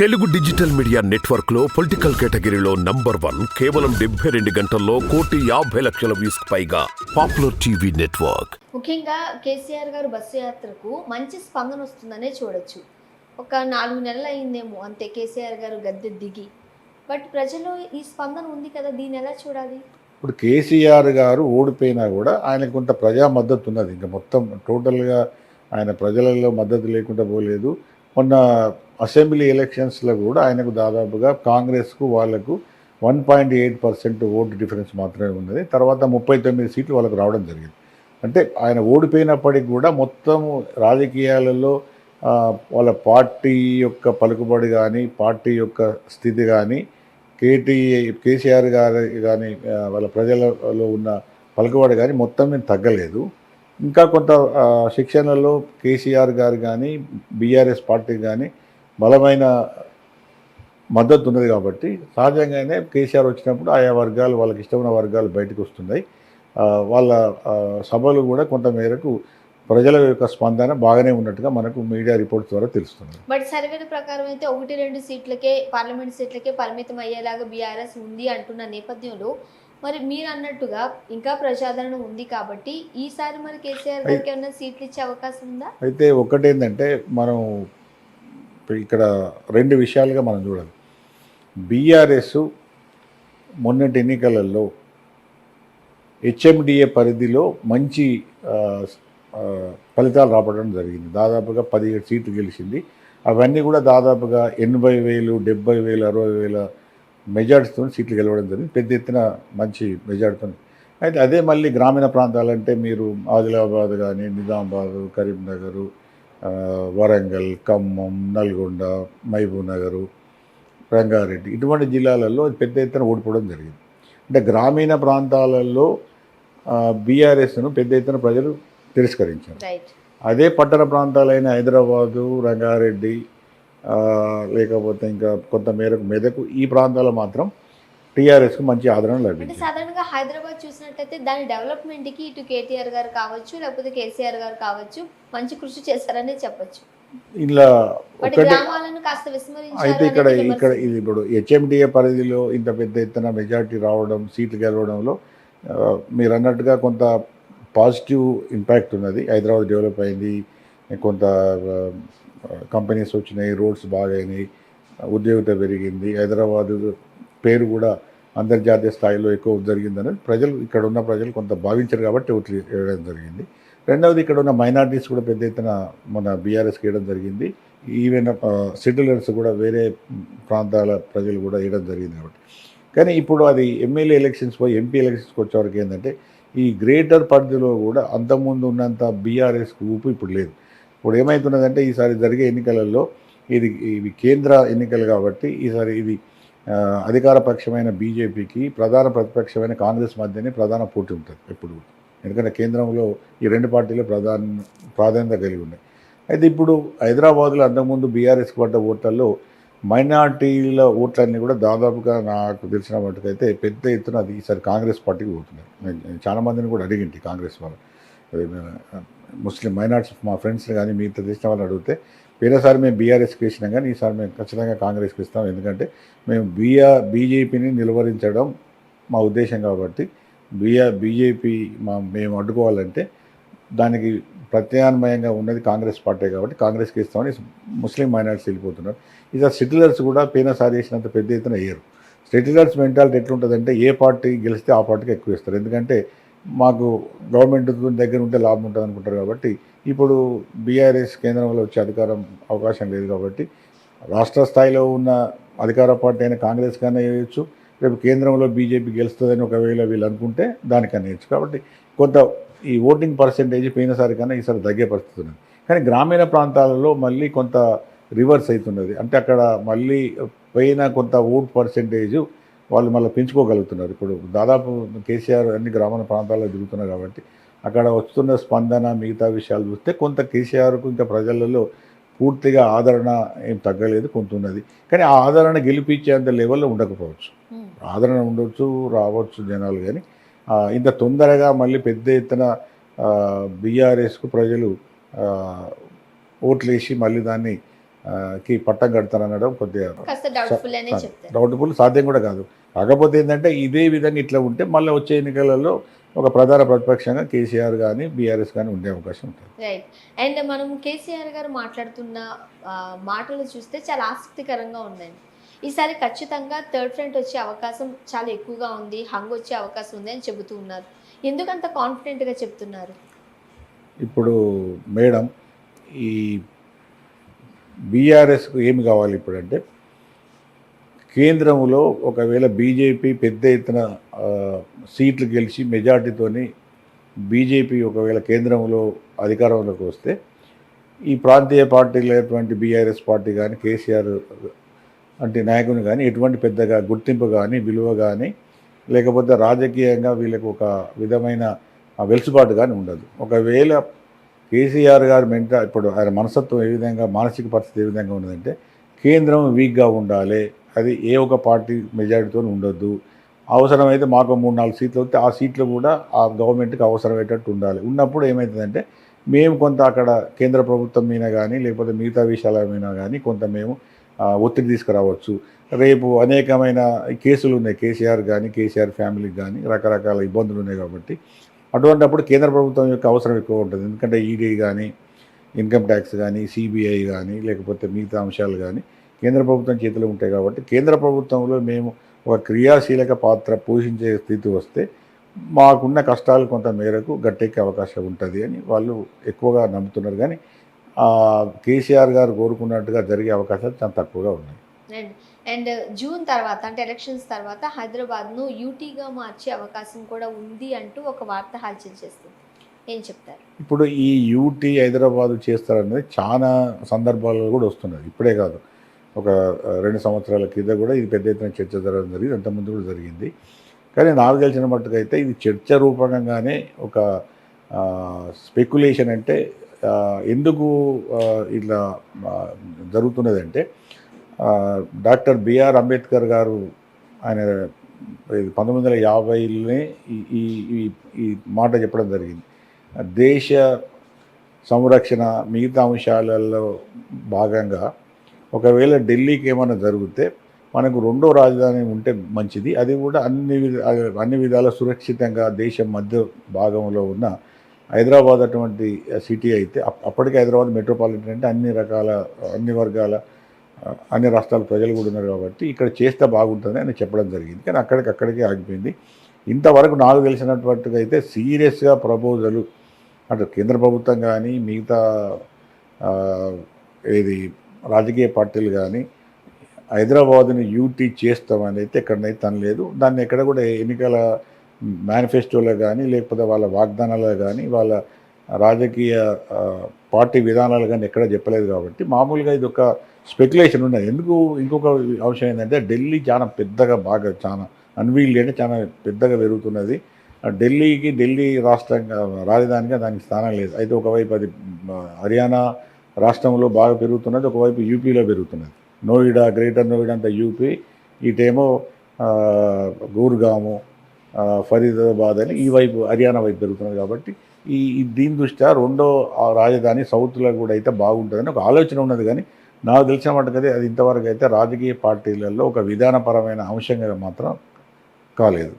Telugu digital media నెట్వర్క్లో political కేటగిరీలో number one కేవలం డెబ్బై రెండు గంటల్లో కోటి యాభై లక్షల వ్యూస్ పైగా పాపులర్ టీవీ నెట్వర్క్. ముఖ్యంగా కేసీఆర్ గారు బస్సు యాత్రకు మంచి స్పందన వస్తుందనే చూడొచ్చు. ఒక నాలుగు నెలలు అయిందేమో అంతే కేసీఆర్ గారు గద్దె దిగి. బట్ ప్రజల్లో ఈ స్పందన ఉంది కదా దీన్ని ఎలా చూడాలి? ఇప్పుడు కేసీఆర్ గారు ఓడిపోయినా కూడా ఆయనకు కొంత ప్రజా మద్దతు ఉన్నది. ఇంకా మొత్తం టోటల్గా ఆయన ప్రజలలో మద్దతు లేకుండా పోలేదు. మొన్న అసెంబ్లీ ఎలక్షన్స్లో కూడా ఆయనకు దాదాపుగా కాంగ్రెస్కు వాళ్ళకు one point eight percent vote difference మాత్రమే ఉన్నది. తర్వాత ముప్పై తొమ్మిది సీట్లు వాళ్ళకు రావడం జరిగింది. అంటే ఆయన ఓడిపోయినప్పటికి కూడా మొత్తం రాజకీయాలలో వాళ్ళ పార్టీ యొక్క పలుకుబడి కానీ పార్టీ యొక్క స్థితి కానీ కేటీ కేసీఆర్ గారి కానీ వాళ్ళ ప్రజలలో ఉన్న పలుకుబడి కానీ మొత్తం మీద తగ్గలేదు. ఇంకా కొంత శిక్షణలో కేసీఆర్ గారు కానీ బీఆర్ఎస్ పార్టీ కానీ బలమైన మద్దతు ఉన్నది కాబట్టి సహజంగానే కేసీఆర్ వచ్చినప్పుడు ఆయా వర్గాలు వాళ్ళకి ఇష్టమైన వర్గాలు బయటకు వస్తున్నాయి. వాళ్ళ సభలు కూడా కొంత మేరకు ప్రజల యొక్క స్పందన బాగానే ఉన్నట్టుగా మనకు మీడియా రిపోర్ట్స్ ద్వారా తెలుస్తుంది. బట్ సర్వేల ప్రకారం అయితే ఒకటి రెండు సీట్లకే పార్లమెంట్ సీట్లకే పరిమితం అయ్యేలాగా బీఆర్ఎస్ ఉంది అంటున్న నేపథ్యంలో మరి మీరు అన్నట్టుగా ఇంకా ప్రజాదరణ ఉంది కాబట్టి ఈసారి మరి కేసీఆర్ గారికి ఏమైనా సీట్లు ఇచ్చే అవకాశం ఉందా? అయితే ఒకటేంటంటే మనం ఇక్కడ రెండు విషయాలుగా మనం చూడాలి. బీఆర్ఎస్ మొన్నటి ఎన్నికలలో హెచ్ఎండిఏ పరిధిలో మంచి ఫలితాలు రావడం జరిగింది. దాదాపుగా పదిహేడు సీట్లు గెలిచింది. అవన్నీ కూడా దాదాపుగా ఎనభై వేలు డెబ్బై వేలు అరవై వేల మెజార్టీతో సీట్లు గెలవడం జరిగింది. పెద్ద ఎత్తున మంచి మెజార్టీతో. అయితే అదే మళ్ళీ గ్రామీణ ప్రాంతాలంటే మీరు ఆదిలాబాద్ కానీ నిజామాబాద్ కరీంనగర్ వరంగల్ ఖమ్మం నల్గొండ మహబూబ్ నగరు రంగారెడ్డి ఇటువంటి జిల్లాలలో పెద్ద ఎత్తున ఓడిపోవడం జరిగింది. అంటే గ్రామీణ ప్రాంతాలలో బీఆర్ఎస్ను పెద్ద ఎత్తున ప్రజలు తిరస్కరించారు. అదే పట్టణ ప్రాంతాలైన హైదరాబాదు రంగారెడ్డి లేకపోతే ఇంకా కొంత మేరకు మెదకు ఈ ప్రాంతాల్లో మాత్రం టీఆర్ఎస్కు మంచి ఆదరణ లభించింది సాధారణంగా హైదరాబాద్ చూసినట్టయితే దాని డెవలప్మెంట్కి ఇటు కేటీఆర్ గారు కావచ్చు లేకపోతే కేసీఆర్ గారు కావచ్చు మంచి కృషి చేశారనే చెప్పొచ్చు ఇలా అయితే ఇక్కడ ఇక్కడ. ఇది ఇప్పుడు హెచ్ఎండిఏ పరిధిలో ఇంత పెద్ద ఎత్తున మెజారిటీ రావడం సీట్లు గెలవడంలో మీరు అన్నట్టుగా కొంత పాజిటివ్ ఇంపాక్ట్ ఉన్నది హైదరాబాద్ డెవలప్ అయింది కొంత కంపెనీస్ వచ్చినాయి రోడ్స్ బాగైనాయి ఉద్యోగత పెరిగింది హైదరాబాద్ పేరు కూడా అంతర్జాతీయ స్థాయిలో ఎక్కువ జరిగిందని ప్రజలు ఇక్కడ ఉన్న ప్రజలు కొంత భావించారు కాబట్టి ఓట్లు వేయడం జరిగింది. రెండవది ఇక్కడ ఉన్న మైనార్టీస్ కూడా పెద్ద ఎత్తున మన బీఆర్ఎస్కి వేయడం జరిగింది. ఈవెన్ సిటిలర్స్ కూడా వేరే ప్రాంతాల ప్రజలు కూడా వేయడం జరిగింది కాబట్టి. కానీ ఇప్పుడు అది ఎమ్మెల్యే ఎలక్షన్స్ పోయి ఎంపీ ఎలక్షన్స్కి వచ్చేవరకు ఏంటంటే ఈ గ్రేటర్ పరిధిలో కూడా అంతకుముందు ఉన్నంత బీఆర్ఎస్ ఊపు ఇప్పుడు లేదు. ఇప్పుడు ఏమవుతున్నదంటే ఈసారి జరిగే ఎన్నికలలో ఇది ఇవి కేంద్ర ఎన్నికలు కాబట్టి ఈసారి ఇది అధికారపక్షమైన అధికార పక్షమైన బీజేపీకి ప్రధాన ప్రతిపక్షమైన కాంగ్రెస్ మధ్యనే ప్రధాన పోటీ ఉంటుంది ఎప్పుడు. ఎందుకంటే కేంద్రంలో ఈ రెండు పార్టీలు ప్రధాన ప్రాధాన్యత కలిగి ఉన్నాయి. అయితే ఇప్పుడు హైదరాబాద్లో అంతకుముందు బీఆర్ఎస్కి పడ్డ ఓట్లలో మైనార్టీల ఓట్లన్నీ కూడా దాదాపుగా నాకు తెలిసిన మటుకైతే పెద్ద ఎత్తున అది ఈసారి కాంగ్రెస్ పార్టీకి పోతున్నాయి. చాలామందిని చాలా మందిని కూడా అడిగింది కాంగ్రెస్ వాళ్ళు. ముస్లిం మైనార్టీస్ మా ఫ్రెండ్స్ని కానీ మిగతా తెలిసిన వాళ్ళని అడిగితే పోయినసారి మేము బీఆర్ఎస్కి ఇచ్చినాం కానీ ఈసారి మేము ఖచ్చితంగా కాంగ్రెస్కి ఇస్తాం ఎందుకంటే మేము బీఆర్ బీజేపీని నిలువరించడం మా ఉద్దేశం కాబట్టి బీఆర్ బీజేపీ మా మేము అడ్డుకోవాలంటే దానికి ప్రత్యామ్నాయంగా ఉన్నది కాంగ్రెస్ పార్టీ కాబట్టి కాంగ్రెస్కి ఇస్తామని ముస్లిం మైనార్టీస్ వెళ్ళిపోతున్నారు. ఇక సెటిలర్స్ కూడా పోయినసారి చేసినంత పెద్ద ఎత్తున వేయరు. సెటిలర్స్ మెంటాలిటీ ఎట్లుంటుందంటే ఏ పార్టీ గెలిస్తే ఆ పార్టీకి ఎక్కువ ఇస్తారు ఎందుకంటే మాకు గవర్నమెంట్ దగ్గర ఉంటే లాభం ఉంటుంది అనుకుంటారు కాబట్టి ఇప్పుడు బీఆర్ఎస్ కేంద్రంలో వచ్చే అధికారం అవకాశం లేదు కాబట్టి రాష్ట్ర స్థాయిలో ఉన్న అధికార పార్టీ అయిన కాంగ్రెస్ కన్నా వేయచ్చు రేపు కేంద్రంలో బీజేపీ గెలుస్తుందని ఒకవేళ వీళ్ళు అనుకుంటే దానికన్నా వేయచ్చు. కాబట్టి కొంత ఈ ఓటింగ్ పర్సెంటేజ్ పోయినసారి కన్నా ఈసారి తగ్గే పరిస్థితి ఉన్నది. కానీ గ్రామీణ ప్రాంతాలలో మళ్ళీ కొంత రివర్స్ అవుతున్నది. అంటే అక్కడ మళ్ళీ పోయిన కొంత ఓట్ పర్సెంటేజ్ వాళ్ళు మళ్ళీ పెంచుకోగలుగుతున్నారు. ఇప్పుడు దాదాపు కేసీఆర్ అన్ని గ్రామీణ ప్రాంతాల్లో తిరుగుతున్నారు కాబట్టి అక్కడ వస్తున్న స్పందన మిగతా విషయాలు చూస్తే కొంత కేసీఆర్కు ఇంకా ప్రజలలో పూర్తిగా ఆదరణ ఏం తగ్గలేదు కొంత ఉన్నది. కానీ ఆ ఆదరణ గెలిపించేంత లెవెల్లో ఉండకపోవచ్చు. ఆదరణ ఉండొచ్చు రావచ్చు జనాలు కానీ. ఇంత తొందరగా మళ్ళీ పెద్ద ఎత్తున బీఆర్ఎస్కు ప్రజలు ఓట్లేసి మళ్ళీ దాన్ని కి పట్టం కడతారనడం కొద్దిగా డౌట్ఫుల్ సాధ్యం కూడా కాదు. కాకపోతే ఏంటంటే ఇదే విధంగా ఇట్లా ఉంటే మళ్ళీ వచ్చే ఎన్నికలలో ఒక ప్రధాన ప్రతిపక్షంగా కేసీఆర్ కానీ బీఆర్ఎస్ కానీ ఉండే అవకాశం ఉంటుంది. రైట్ అండ్ మనం కేసీఆర్ గారు మాట్లాడుతున్న మాటలు చూస్తే చాలా ఆసక్తికరంగా ఉందండి ఈసారి ఖచ్చితంగా థర్డ్ ఫ్రంట్ వచ్చే అవకాశం చాలా ఎక్కువగా ఉంది హంగ్ వచ్చే అవకాశం ఉంది అని చెబుతూ ఉన్నారు. ఎందుకంత కాన్ఫిడెంట్గా చెప్తున్నారు? ఇప్పుడు మేడం ఈ బీఆర్ఎస్కు ఏమి కావాలి ఇప్పుడంటే కేంద్రంలో ఒకవేళ బీజేపీ పెద్ద ఎత్తున సీట్లు గెలిచి మెజార్టీతోని బీజేపీ ఒకవేళ కేంద్రంలో అధికారంలోకి వస్తే ఈ ప్రాంతీయ పార్టీలైనటువంటి బీఆర్ఎస్ పార్టీ కానీ కేసీఆర్ అంటే నాయకుని కానీ ఎటువంటి పెద్దగా గుర్తింపు కానీ విలువ కానీ లేకపోతే రాజకీయంగా వీళ్ళకు ఒక విధమైన వెలుసుబాటు కానీ ఉండదు. ఒకవేళ కేసీఆర్ గారు మెంట ఇప్పుడు ఆయన మనస్తత్వం ఏ విధంగా మానసిక పరిస్థితి ఏ విధంగా ఉన్నదంటే కేంద్రం వీక్గా ఉండాలి అది ఏ ఒక పార్టీ మెజారిటీతో ఉండొద్దు. అవసరమైతే మాకు మూడు నాలుగు సీట్లు వస్తే ఆ సీట్లు కూడా ఆ గవర్నమెంట్కి అవసరమయ్యేటట్టు ఉండాలి. ఉన్నప్పుడు ఏమవుతుందంటే మేము కొంత అక్కడ కేంద్ర ప్రభుత్వం మీద కానీ లేకపోతే మిగతా విషయాల మీద కానీ కొంత మేము ఒత్తిడి తీసుకురావచ్చు. రేపు అనేకమైన కేసులు ఉన్నాయి. కేసీఆర్ కానీ కేసీఆర్ ఫ్యామిలీకి కానీ రకరకాల ఇబ్బందులు ఉన్నాయి కాబట్టి అటువంటిప్పుడు కేంద్ర ప్రభుత్వం యొక్క అవసరం ఎక్కువ ఉంటుంది. ఎందుకంటే ఈడీ కానీ ఇన్కమ్ ట్యాక్స్ కానీ సిబిఐ కానీ లేకపోతే మిగతా అంశాలు కానీ కేంద్ర ప్రభుత్వం చేతిలో ఉంటాయి కాబట్టి కేంద్ర ప్రభుత్వంలో మేము ఒక క్రియాశీలక పాత్ర పోషించే స్థితి వస్తే మాకున్న కష్టాలు కొంత మేరకు గట్టెక్కే అవకాశం ఉంటుంది అని వాళ్ళు ఎక్కువగా నమ్ముతున్నారు. కానీ కేసీఆర్ గారు కోరుకున్నట్టుగా జరిగే అవకాశాలు చాలా తక్కువగా ఉన్నాయి. అండ్ అండ్ జూన్ తర్వాత అంటే ఎలక్షన్స్ తర్వాత హైదరాబాద్ను యూటీగా మార్చే అవకాశం కూడా ఉంది అంటూ ఒక వార్త హల్చల్ చేస్తుంది. ఏం చెప్తారు? ఇప్పుడు ఈ యూటీ హైదరాబాద్ చేస్తారనేది చాలా సందర్భాల్లో కూడా వస్తున్నది. ఇప్పుడే కాదు. ఒక రెండు సంవత్సరాల కింద కూడా ఇది పెద్ద ఎత్తున చర్చ జరగడం జరిగింది. అంతకుముందు కూడా జరిగింది. కానీ నాకు తెలిసిన మట్టుకైతే ఇది చర్చ రూపకంగానే ఒక స్పెక్యులేషన్ అంటే ఎందుకు ఇట్లా జరుగుతున్నదంటే డాక్టర్ బిఆర్ అంబేద్కర్ గారు ఆయన పంతొమ్మిది వందల యాభైలోనే ఈ ఈ ఈ- ఈ మాట చెప్పడం జరిగింది. దేశ సంరక్షణ మిగతా అంశాలలో భాగంగా ఒకవేళ ఢిల్లీకి ఏమైనా జరిగితే మనకు రెండో రాజధాని ఉంటే మంచిది. అది కూడా అన్ని విధ అన్ని విధాల సురక్షితంగా దేశం మధ్య భాగంలో ఉన్న హైదరాబాద్ అటువంటి సిటీ అయితే అప్పటికే హైదరాబాద్ మెట్రోపాలిటన్ అంటే అన్ని రకాల అన్ని వర్గాల అన్ని రాష్ట్రాల ప్రజలు కూడా ఉన్నారు కాబట్టి ఇక్కడ చేస్తే బాగుంటుంది అని చెప్పడం జరిగింది. కానీ అక్కడికి అక్కడికే ఆగిపోయింది. ఇంతవరకు నాకు తెలిసినట్టుగా అయితే సీరియస్గా ప్రపోజలు అటు కేంద్ర ప్రభుత్వం కానీ మిగతా ఏది రాజకీయ పార్టీలు కానీ హైదరాబాద్ని యూటీ చేస్తామని అయితే ఎక్కడనైతే తనలేదు దాన్ని ఎక్కడ కూడా ఎన్నికల మేనిఫెస్టోలో కానీ లేకపోతే వాళ్ళ వాగ్దానాలు కానీ వాళ్ళ రాజకీయ పార్టీ విధానాలు కానీ ఎక్కడ చెప్పలేదు కాబట్టి మామూలుగా ఇది ఒక స్పెక్యులేషన్ ఉన్నది. ఎందుకు ఇంకొక అంశం ఏంటంటే ఢిల్లీ చాలా పెద్దగా బాగా చాలా అన్వీల్డ్ అంటే చాలా పెద్దగా పెరుగుతున్నది. ఢిల్లీకి ఢిల్లీ రాష్ట్రంగా రాజధానిగా దానికి స్థానం లేదు. అయితే ఒకవైపు అది హర్యానా రాష్ట్రంలో బాగా పెరుగుతున్నది ఒకవైపు యూపీలో పెరుగుతున్నది. నోయిడా గ్రేటర్ నోయిడా అంతా యూపీ. ఇటేమో గూర్గాము ఫరీదాబాద్ అని ఈ వైపు హర్యానా వైపు పెరుగుతున్నది కాబట్టి ఈ దీని దృష్ట్యా రెండో రాజధాని సౌత్లో కూడా అయితే బాగుంటుందని ఒక ఆలోచన ఉన్నది కానీ నాకు తెలిసిన మటుకదే అది ఇంతవరకు అయితే రాజకీయ పార్టీలలో ఒక విధానపరమైన అంశంగా మాత్రం కాలేదు.